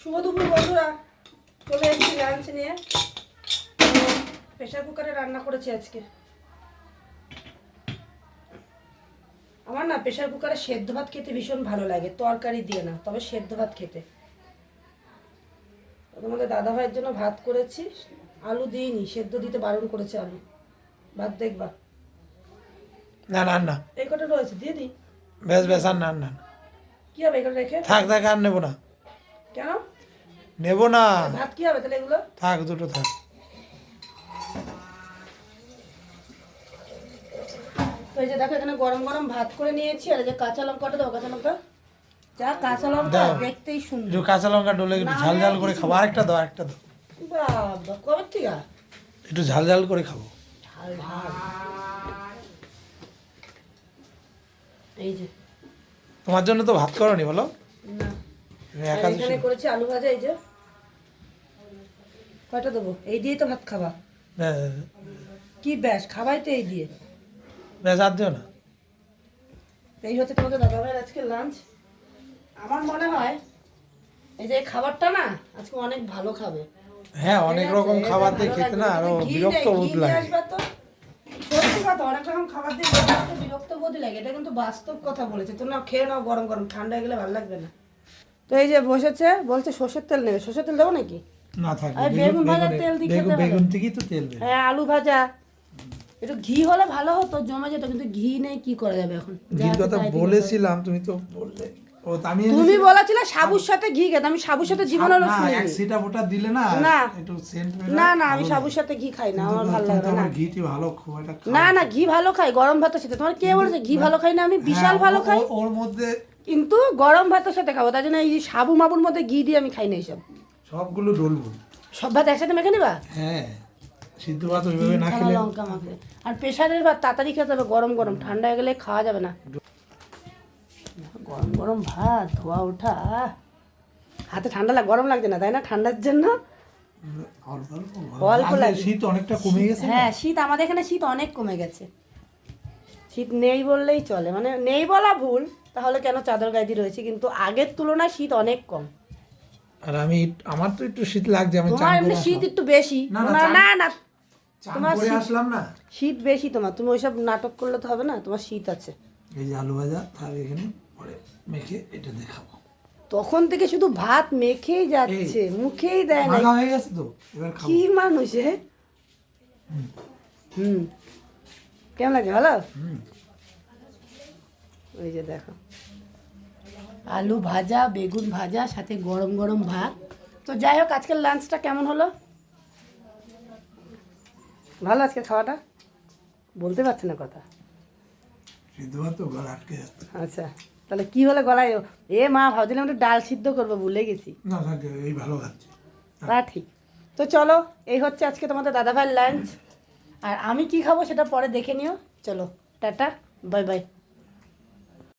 শুভ দুপুর বন্ধুরা। চলে এসেছি লাঞ্চ নিয়ে। প্রেশার কুকারে রান্না করেছি আজকে। আমার না প্রেশার কুকারে সেদ্ধ ভাত খেতে ভীষণ ভালো লাগে। তরকারি দিয়ে না তবে সেদ্ধ ভাত খেতে। তোমাদের দাদা ভাইয়ের জন্য ভাত করেছি। আলু দিইনি সেদ্ধ দিতে বারণ করেছে আলু। ভাত দেখবা। না না না। এই কটা রয়েছে দিয়ে দিই। বেশ বেশ আর না না কি হবে এগুলো রেখে? থাক থাক আর নেব না। কেন? নেব না। ভাত কি হবে তাহলে এগুলো? থাক দুটো থাক। তো এই যে দেখো এখানে গরম গরম ভাত করে নিয়েছি আর এই যে কাঁচা লঙ্কাটা দাও কাঁচা লঙ্কা। যা কাঁচা লঙ্কা দেখতেই সুন্দর। একটু কাঁচা লঙ্কা ডলে একটু ঝাল ঝাল করে খাব। আরেকটা দাও আরেকটা দাও। বাবা কবে থেকে একটু ঝাল ঝাল করে খাব। ঝাল ঝাল। এই যে। তোমার জন্য তো ভাত করনি বলো। না। এখানে করেছি আলু ভাজা এই যে। কয়টা দেবো? এই দিয়েই তো ভাত খাবা। কি ব্যাস খাবাই তো এই দিয়ে। ব্যাস আর দিও না। এই হচ্ছে তোমাদের দাদা ভাইয়ের আজকে লাঞ্চ আমার মনে হয় এই যে খাবারটা না আজকে অনেক ভালো খাবে। হ্যাঁ অনেক রকম খাবার দিয়ে খেতে না আরও বিরক্ত বোধ লাগে। সত্যি কথা অনেক রকম খাবার দিয়ে বিরক্ত বোধ লাগে। এটা কিন্তু বাস্তব কথা বলেছে। তোমরা খেয়ে নাও গরম গরম ঠান্ডা গেলে ভালো লাগবে না। তো এই যে বসেছে বলছে সর্ষের তেল নেবে। সর্ষের তেল দেবো নাকি? না থাক। বেগুন তেল দিয়ে খেতে। বেগুন থেকেই তো তেল হ্যাঁ আলু ভাজা। একটু ঘি হলে ভালো হতো জমে যেত কিন্তু ঘি নেই কি করা যাবে এখন? ঘির কথা বলেছিলাম তুমি তো বললে। ও আমি তুমি বলেছিলে সাবুর সাথে ঘি খেতে আমি সাবুর সাথে জীবনে না শুনি এক সিটা ফোটা দিলে না না। একটু সেন্ট না না আমি সাবুর সাথে ঘি খাই না আমার ভালো লাগে না। ঘিটি ভালো খুব একটা না না ঘি ভালো খাই গরম ভাতের সাথে। তোমার কে বলেছে ঘি ভালো খাই না আমি বিশাল হ্যাঁ, ভালো খাই। ওর মধ্যে কিন্তু গরম ভাতের সাথে খাব তাই জন্য এই সাবু মাবুর মধ্যে ঘি দিয়ে আমি খাই না এইসব। সবগুলো ডলবো সব ভাত একসাথে মেখে নিবা? হ্যাঁ সিদ্ধ ভাত ওইভাবে না খেলে লঙ্কা মাখলে আর প্রেশারের ভাত তাড়াতাড়ি খেতে হবে গরম গরম। ঠান্ডা হয়ে গেলে খাওয়া যাবে না। গরম গরম ভাত ধোয়া ওঠা। হাতে ঠান্ডা লাগ গরম লাগছে না তাই না? ঠান্ডার জন্য? অল্প লাগে। শীত অনেকটা কমে গেছে হ্যাঁ শীত আমাদের এখানে শীত অনেক কমে গেছে। শীত নেই বললেই চলে। মানে নেই বলা ভুল তাহলে কেন চাদর গায়ে দিয়ে রয়েছে? কিন্তু আগের তুলনায় শীত অনেক কম। আর আমি আমার তো একটু শীত লাগছে আমি তোমার এমনি শীত একটু বেশি। না, না, না তোমার আসলাম না। শীত বেশি তোমার। তুমি ওইসব নাটক করলে তো হবে না তোমার শীত আছে। এই যে আলু ভাজা তার এখানে পরে মেখে এটা দেখাবো। তখন থেকে শুধু ভাত মেখেই যাচ্ছে মুখেই দেয় না হয়ে গেছে তো এবার খাব। কি মানুষ হে হুম। কেমন লাগে ভালো? হুম। ওই যে দেখো। আলু ভাজা বেগুন ভাজা সাথে গরম গরম ভাত। তো যাই হোক আজকের লাঞ্চটা কেমন হলো? ভালো আজকে খাওয়াটা? বলতে পারছি না কথা। আচ্ছা তাহলে কি হলে গলায়? এ মা ভাবছিলাম একটু ডাল সিদ্ধ করব ভুলে গেছি। তা ঠিক। তো চলো এই হচ্ছে আজকে তোমাদের দাদাভাইয়ের লাঞ্চ আর আমি কি খাব সেটা পরে দেখে নিও। চলো টাটা বাই বাই।